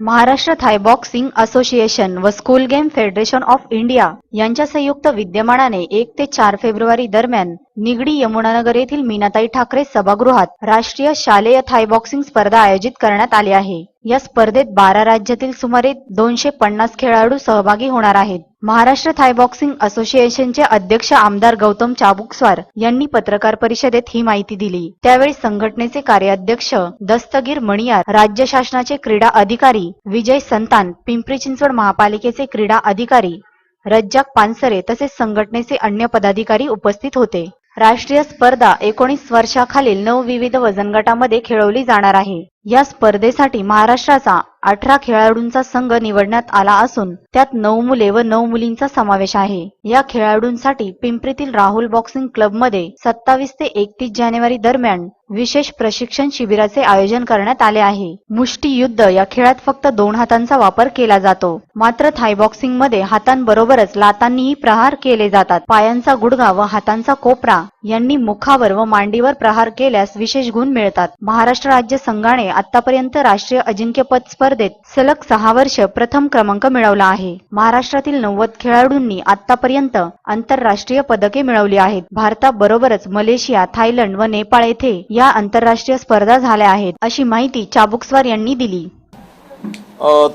Maharashtra Thai boxing association व school game federation of India यांच्या संयुक्त विद्यमानाने एक ते चार फेब्रुवारी दरम्यान निगडी यमुनानगर येथील मीनाताई ठाकरे सभागृहात राष्ट्रीय शालेय थाय बॉक्सिंग स्पर्धा आयोजित करण्यात आली आहे. या स्पर्धेत बारा राज्यातील सुमारे दोनशे पन्नास खेळाडू सहभागी होणार आहेत. महाराष्ट्र थाय बॉक्सिंग असोसिएशनचे अध्यक्ष आमदार गौतम चाबुकस्वार यांनी पत्रकार परिषदेत ही माहिती दिली. त्यावेळी संघटनेचे कार्याध्यक्ष दस्तगीर मणियार राज्य शासनाचे क्रीडा अधिकारी विजय संतान पिंपरी चिंचवड महापालिकेचे क्रीडा अधिकारी रज्जाक पानसरे तसेच संघटनेचे अन्य पदाधिकारी उपस्थित होते. राष्ट्रीय स्पर्धा एकोणीस वर्षाखालील नऊ विविध वजनगटामध्ये खेळवली जाणार आहे. या स्पर्धेसाठी महाराष्ट्राचा अठरा खेळाडूंचा संघ निवडण्यात आला असून त्यात नऊ मुले व नऊ मुलींचा समावेश आहे. या खेळाडूंसाठी पिंपरीतील राहुल बॉक्सिंग क्लबमध्ये सत्तावीस ते एकतीस जानेवारी दरम्यान विशेष प्रशिक्षण शिबिराचे आयोजन करण्यात आले आहे. मुष्टियुद्ध या खेळात फक्त दोन हातांचा वापर केला जातो. मात्र थाय बॉक्सिंगमध्ये हातांबरोबरच लातांनीही प्रहार केले जातात. पायांचा गुडघा व हातांचा कोपरा यांनी मुखावर व मांडीवर प्रहार केल्यास विशेष गुण मिळतात. महाराष्ट्र राज्य संघाने आतापर्यंत राष्ट्रीय अजिंक्यपद स्पर्धेत सलग सहा वर्ष प्रथम क्रमांक मिळवला आहे. महाराष्ट्रातील नव्वद खेळाडूंनी आतापर्यंत आंतरराष्ट्रीय पदके मिळवली आहेत. भारताबरोबरच मलेशिया थायलंड व नेपाळ येथे या आंतरराष्ट्रीय स्पर्धा झाल्या आहेत अशी माहिती चाबुकस्वार यांनी दिली.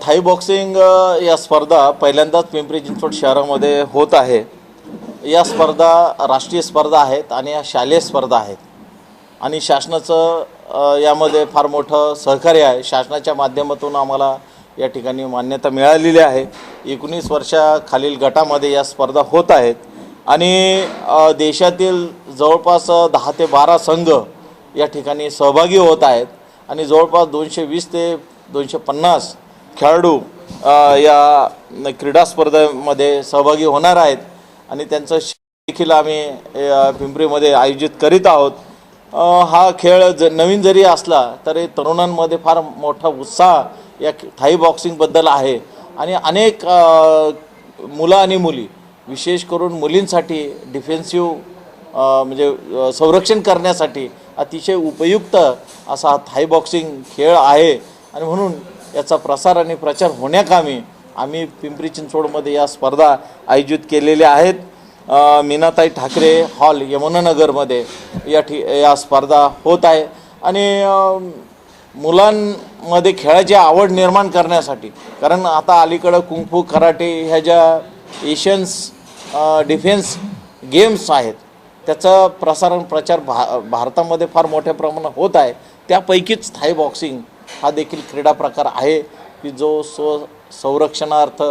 थाई बॉक्सिंग या स्पर्धा पहिल्यांदाच पिंपरी चिंचवड शहरामध्ये होत आहे. या स्पर्धा राष्ट्रीय स्पर्धा आहेत आणि या शालेय स्पर्धा आहेत. आणि शासनाचं यामध्ये फार मोठं सहकार्य आहे. शासनाच्या माध्यमातून आम्हाला या ठिकाणी मान्यता मिळालेली आहे. एकोणीस वर्षाखालील गटामध्ये या स्पर्धा होत आहेत. आणि देशातील जवळपास दहा ते बारा संघ या ठिकाणी सहभागी होत आहेत. आणि जवळपास दोनशे वीस ते दोनशे पन्नास खेळाडू या क्रीडा स्पर्धेमध्ये सहभागी होणार आहेत. आणि त्यांचं देखील आम्ही पिंपरीमध्ये आयोजित करीत आहोत. हा खेळ ज नवीन जरी असला तरी तरुणांमध्ये फार मोठा उत्साह या थाई बॉक्सिंगबद्दल आहे. आणि अनेक मुलं आणि मुली विशेष करून मुलींसाठी डिफेन्सिव्ह म्हणजे संरक्षण करण्यासाठी अतिशय उपयुक्त असा हा थाई बॉक्सिंग खेळ आहे. आणि म्हणून याचा प्रसार आणि प्रचार होण्याकामी आम्ही पिंपरी चिंचवडमध्ये या स्पर्धा आयोजित केलेल्या आहेत. मीनाताई ठाकरे हॉल यमुनानगरमध्ये या ठि या स्पर्धा होत आहे. आणि मुलांमध्ये खेळाची आवड निर्माण करण्यासाठी कारण आता अलीकडं कुंफू कराटे ह्या ज्या एशियन्स डिफेन्स गेम्स आहेत त्याचा प्रसारण प्रचार भा भारतामध्ये फार मोठ्या प्रमाणात होत आहे. त्यापैकीच थाय बॉक्सिंग हा देखील क्रीडा प्रकार आहे की जो स्व संरक्षणार्थ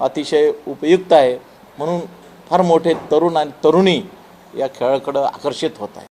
अतिशय उपयुक्त आहे. म्हणून फार मोठे तरुण आणि तरुणी या खेळाकडं आकर्षित होत आहे